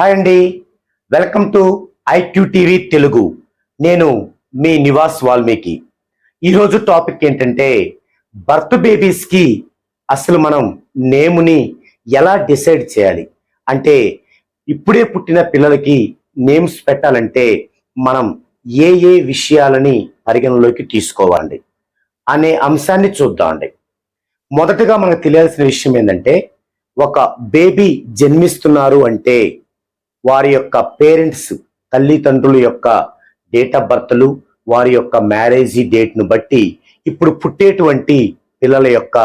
Hi అండి. Welcome to IQ TV Telugu. నేను మీ నివాస్ వాల్మీకి. ఈరోజు టాపిక్ ఏంటంటే బర్త్ బేబీస్కి అసలు మనం నేముని ఎలా డిసైడ్ చేయాలి? అంటే ఇప్పుడే పుట్టిన పిల్లలకి నేమ్స్ పెట్టాలంటే మనం ఏ ఏ విషయాలని పరిగణలోకి తీసుకోవాలి అనే అంశాన్ని చూద్దామండి మొదటగా మనకు తెలియాల్సిన విషయం ఏంటంటే ఒక బేబీ జన్మిస్తున్నారు అంటే వారి యొక్క పేరెంట్స్ తల్లిదండ్రుల యొక్క డేట్ ఆఫ్ బర్త్లు వారి యొక్క మ్యారేజీ డేట్ను బట్టి ఇప్పుడు పుట్టేటువంటి పిల్లల యొక్క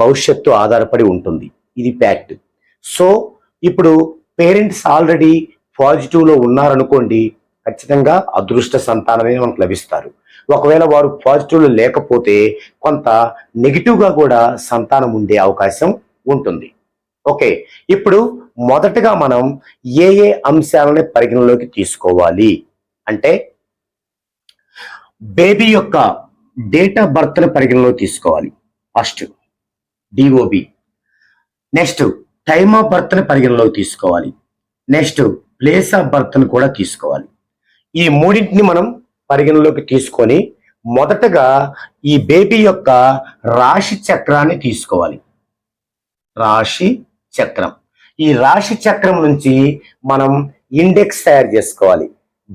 భవిష్యత్తు ఆధారపడి ఉంటుంది. ఇది ఫ్యాక్ట్. సో ఇప్పుడు పేరెంట్స్ ఆల్రెడీ పాజిటివ్లో ఉన్నారనుకోండి ఖచ్చితంగా అదృష్ట సంతానమే మనకు లభిస్తారు. ఒకవేళ వారు పాజిటివ్లో లేకపోతే కొంత నెగిటివ్గా కూడా సంతానం ఉండే అవకాశం ఉంటుంది. ఓకే ఇప్పుడు మొదటగా మనం ఏ ఏ అంశాలని పరిగణలోకి తీసుకోవాలి? అంటే బేబీ యొక్క డేట్ ఆఫ్ బర్త్ని పరిగణలోకి తీసుకోవాలి. First DOB next time of బర్త్ని పరిగణలోకి తీసుకోవాలి. నెక్స్ట్ ప్లేస్ ఆఫ్ బర్త్ని కూడా తీసుకోవాలి. ఈ మూడింటిని మనం పరిగణలోకి తీసుకొని మొదటగా ఈ బేబీ యొక్క రాశి చక్రాన్ని తీసుకోవాలి. రాశి చక్రం. ఈ రాశి చక్రం నుంచి మనం ఇండెక్స్ తయారు చేసుకోవాలి.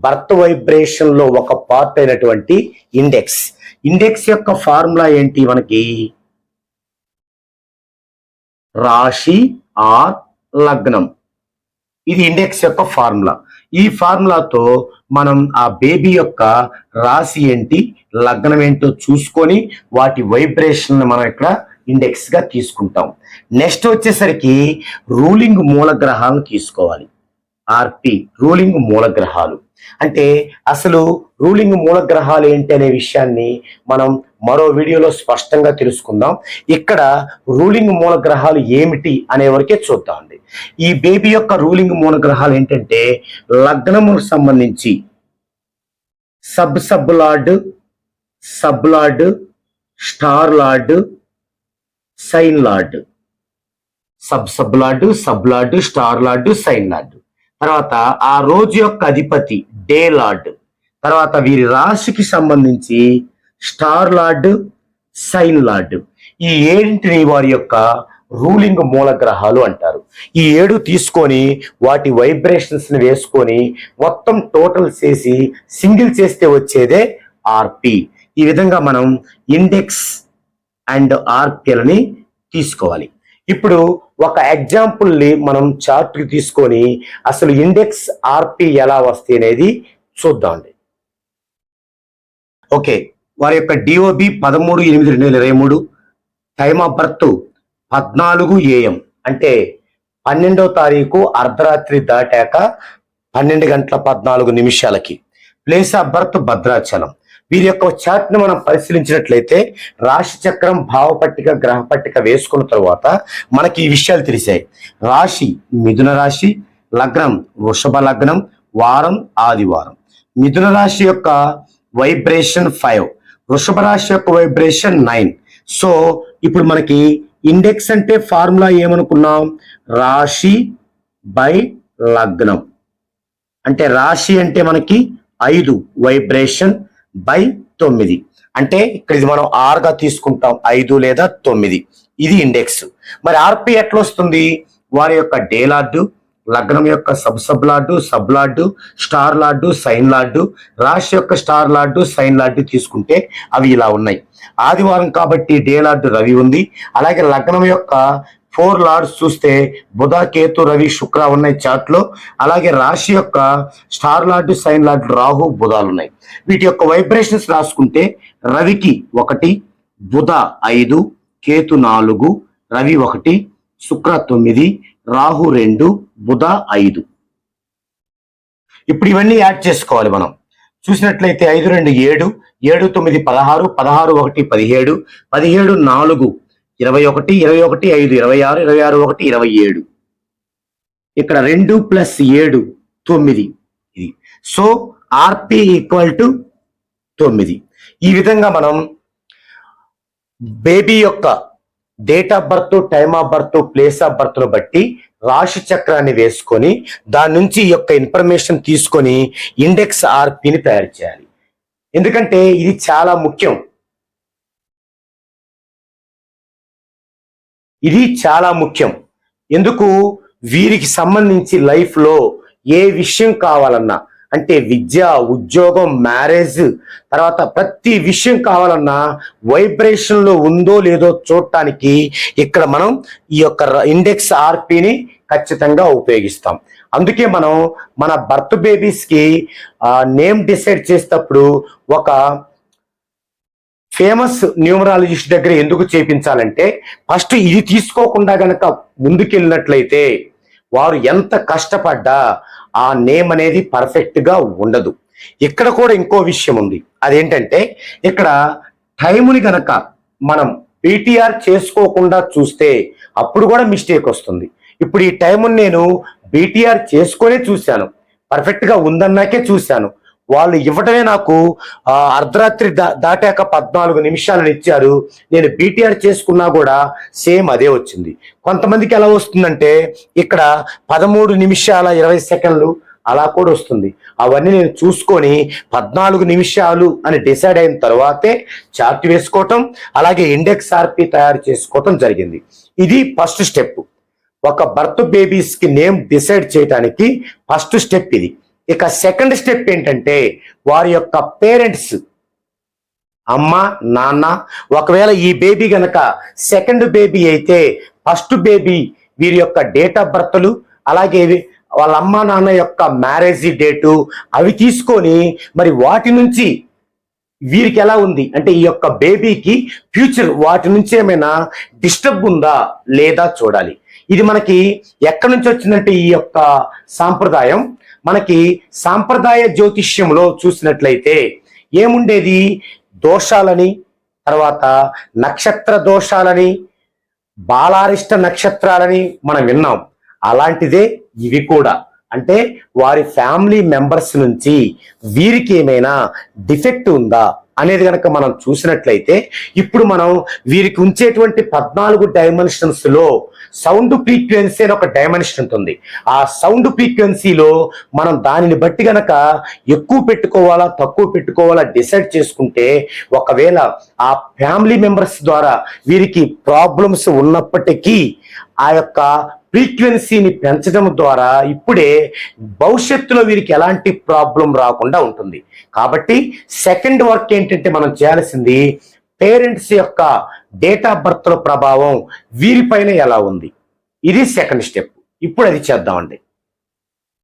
బర్త్ వైబ్రేషన్లో ఒక పార్ట్ అయినటువంటి ఇండెక్స్. ఇండెక్స్ యొక్క ఫార్ములా ఏంటి మనకి? రాశి ఆర్ లగ్నం. ఇది ఇండెక్స్ యొక్క ఫార్ములా. ఈ ఫార్ములాతో మనం ఆ బేబీ యొక్క రాశి ఏంటి లగ్నం ఏంటో చూసుకొని వాటి వైబ్రేషన్ మనం ఇక్కడ ఇండెక్స్గా తీసుకుంటాం. నెక్స్ట్ వచ్చేసరికి రూలింగ్ మూల గ్రహాలను తీసుకోవాలి. ఆర్పి రూలింగ్ మూల గ్రహాలు అంటే అసలు రూలింగ్ మూల గ్రహాలు ఏంటి అనే విషయాన్ని మనం మరో వీడియోలో స్పష్టంగా తెలుసుకుందాం. ఇక్కడ రూలింగ్ మూల గ్రహాలు ఏమిటి అనే వరకే చూద్దామండి ఈ బేబీ యొక్క రూలింగ్ మూల గ్రహాలు ఏంటంటే లగ్నముకు సంబంధించి sub sub lord sub lord star lord sign lord. Sub sub lord sub lord star lord sign lord. తర్వాత ఆ రోజు యొక్క అధిపతి డే లార్డ్. తర్వాత వీరి రాశికి సంబంధించి స్టార్ లార్డ్ సైన్ లార్డ్. ఈ ఏడింటిని వారి యొక్క రూలింగ్ మూల గ్రహాలు అంటారు. ఈ ఏడు తీసుకొని వాటి వైబ్రేషన్స్ని వేసుకొని మొత్తం టోటల్ చేసి సింగిల్ చేస్తే వచ్చేదే ఆర్పి. ఈ విధంగా మనం ఇండెక్స్ అండ్ ఆర్పిఎల్ని తీసుకోవాలి. ఇప్పుడు ఒక ఎగ్జాంపుల్ని మనం చార్ట్ తీసుకొని అసలు ఇండెక్స్ ఆర్పి ఎలా వస్తాయి అనేది చూద్దామండి ఓకే వారి యొక్క డిఓబి పదమూడు ఎనిమిది రెండు వేల ఇరవై మూడు టైమ్ ఆఫ్ బర్త్ పద్నాలుగు ఏఎం అంటే పన్నెండో తారీఖు అర్ధరాత్రి దాటాక పన్నెండు గంటల పద్నాలుగు నిమిషాలకి. ప్లేస్ ఆఫ్ బర్త్ భద్రాచలం వీరి యొక్క చార్ట్ మనం పరిశీలించినట్లయితే రాశి చక్రం భావపట్టిక గ్రహ పట్టిక వేసుకున్న తర్వాత మనకి ఈ విషయాలు తెలిసాయి. రాశి మిథున రాశి లగ్నం వృషభ లగ్నం వారం ఆదివారం. మిథున రాశి యొక్క వైబ్రేషన్ ఫైవ్ వృషభ రాశి యొక్క వైబ్రేషన్ నైన్. సో ఇప్పుడు మనకి ఇండెక్స్ అంటే ఫార్ములా ఏమనుకున్నాం? రాశి బై లగ్నం. అంటే రాశి అంటే మనకి ఐదు వైబ్రేషన్ బై తొమ్మిది. అంటే ఇక్కడ ఇది మనం ఆర్గా తీసుకుంటాం ఐదు లేదా తొమ్మిది. ఇది ఇండెక్స్ మరి ఆర్పి ఎట్లా వస్తుంది వారి యొక్క డే లార్డు లగ్నం యొక్క sub sub lord sub lord star lord sign lord రాశి యొక్క స్టార్ లార్డు సైన్ లార్డు తీసుకుంటే అవి ఇలా ఉన్నాయి. ఆదివారం కాబట్టి డే లార్డు రవి ఉంది. అలాగే లగ్నం యొక్క ఫోర్ లార్డ్స్ చూస్తే బుధ కేతు రవి శుక్ర ఉన్నాయి చార్ట్లో. అలాగే రాశి యొక్క star lord sign lord Rahu బుధాలు ఉన్నాయి. వీటి యొక్క వైబ్రేషన్స్ రాసుకుంటే రవికి ఒకటి బుధ ఐదు కేతు నాలుగు రవి ఒకటి శుక్ర తొమ్మిది రాహు రెండు బుధ ఐదు. ఇప్పుడు ఇవన్నీ యాడ్ చేసుకోవాలి మనం. చూసినట్లయితే ఐదు రెండు ఏడు ఏడు తొమ్మిది పదహారు పదహారు ఒకటి పదిహేడు పదిహేడు నాలుగు ఇరవై ఒకటి ఇరవై ఒకటి ఐదు ఇరవై ఆరు ఇరవై ఆరు ఒకటి ఇరవై ఏడు. ఇక్కడ రెండు ప్లస్ ఏడు తొమ్మిది. ఇది. సో ఆర్పి ఈక్వల్ టు తొమ్మిది. ఈ విధంగా మనం బేబీ యొక్క date of birth time of birth place of బర్త్ను బట్టి రాశి చక్రాన్ని వేసుకొని దాని నుంచి ఈ యొక్క ఇన్ఫర్మేషన్ తీసుకొని ఇండెక్స్ ఆర్పిని తయారు చేయాలి. ఎందుకంటే ఇది చాలా ముఖ్యం. ఇది చాలా ముఖ్యం. ఎందుకు? వీరికి సంబంధించి లైఫ్లో ఏ విషయం కావాలన్నా అంటే విద్య ఉద్యోగం మ్యారేజ్ తర్వాత ప్రతి విషయం కావాలన్నా వైబ్రేషన్లో ఉందో లేదో చూడటానికి ఇక్కడ మనం ఈ యొక్క ఇండెక్స్ ఆర్పిని ఖచ్చితంగా ఉపయోగిస్తాం. అందుకే మనం మన బర్త్ బేబీస్కి నేమ్ డిసైడ్ చేసేటప్పుడు ఒక ఫేమస్ న్యూమరాలజిస్ట్ దగ్గర ఎందుకు చేపించాలంటే ఫస్ట్ ఇది తీసుకోకుండా గనక ముందుకెళ్ళినట్లయితే వారు ఎంత కష్టపడ్డా ఆ నేమ్ అనేది పర్ఫెక్ట్గా ఉండదు. ఇక్కడ కూడా ఇంకో విషయం ఉంది. అదేంటంటే ఇక్కడ టైముని గనక మనం పీటీఆర్ చేసుకోకుండా చూస్తే అప్పుడు కూడా మిస్టేక్ వస్తుంది. ఇప్పుడు ఈ టైముని నేను బీటీఆర్ చేసుకొనే చూశాను. పర్ఫెక్ట్గా ఉందన్నాకే చూశాను. వాళ్ళు ఇవ్వటమే నాకు అర్ధరాత్రి దా దాటాక పద్నాలుగు నిమిషాలను ఇచ్చారు. నేను బీటీఆర్ చేసుకున్నా కూడా సేమ్ అదే వచ్చింది. కొంతమందికి ఎలా వస్తుందంటే ఇక్కడ పదమూడు నిమిషాల ఇరవై సెకండ్లు అలా కూడా వస్తుంది. అవన్నీ నేను చూసుకొని పద్నాలుగు నిమిషాలు అని డిసైడ్ అయిన తర్వాతే చార్ట్ వేసుకోవటం అలాగే ఇండెక్స్ ఆర్పి తయారు చేసుకోవటం జరిగింది. ఇది ఫస్ట్ స్టెప్. ఒక బర్త్ బేబీస్కి నేమ్ డిసైడ్ చేయడానికి ఫస్ట్ స్టెప్ ఇది. ఇక సెకండ్ స్టెప్ ఏంటంటే వారి యొక్క పేరెంట్స్ అమ్మ నాన్న ఒకవేళ ఈ బేబీ గనక సెకండ్ బేబీ అయితే ఫస్ట్ బేబీ వీరి యొక్క డేట్ ఆఫ్ బర్త్లు అలాగే వాళ్ళ అమ్మ నాన్న యొక్క మ్యారేజ్ డేటు అవి తీసుకొని మరి వాటి నుంచి వీరికి ఎలా ఉంది? అంటే ఈ యొక్క బేబీకి ఫ్యూచర్ వాటి నుంచి ఏమైనా డిస్టర్బ్ ఉందా? లేదా చూడాలి. ఇది మనకి ఎక్కడి నుంచి వచ్చిందంటే ఈ యొక్క సాంప్రదాయం. మనకి సాంప్రదాయ జ్యోతిష్యంలో చూసినట్లయితే ఏముండేది? దోషాలని తర్వాత నక్షత్ర దోషాలని బాలారిష్ట నక్షత్రాలని మనం విన్నాం. అలాంటిదే ఇవి కూడా. అంటే వారి ఫ్యామిలీ మెంబర్స్ నుంచి వీరికి ఏమైనా డిఫెక్ట్ ఉందా అనేది కనుక మనం చూసినట్లయితే ఇప్పుడు మనం వీరికి ఉంచేటువంటి పద్నాలుగు డైమెన్షన్స్లో సౌండ్ ఫ్రీక్వెన్సీ అని ఒక డైమెన్షన్ ఉంటుంది. ఆ సౌండ్ ఫ్రీక్వెన్సీలో మనం దానిని బట్టి గనక ఎక్కువ పెట్టుకోవాలా తక్కువ పెట్టుకోవాలా డిసైడ్ చేసుకుంటే ఒకవేళ ఆ ఫ్యామిలీ మెంబర్స్ ద్వారా వీరికి ప్రాబ్లమ్స్ ఉన్నప్పటికీ ఆ యొక్క ఫ్రీక్వెన్సీని పెంచడం ద్వారా ఇప్పుడే భవిష్యత్తులో వీరికి ఎలాంటి ప్రాబ్లం రాకుండా ఉంటుంది. కాబట్టి సెకండ్ వర్క్ ఏంటంటే మనం చేయాల్సింది పేరెంట్స్ యొక్క డేట్ ఆఫ్ బర్త్ ప్రభావం వీరిపైన ఎలా ఉంది? ఇది సెకండ్ స్టెప్ ఇప్పుడు అది చేద్దామండి.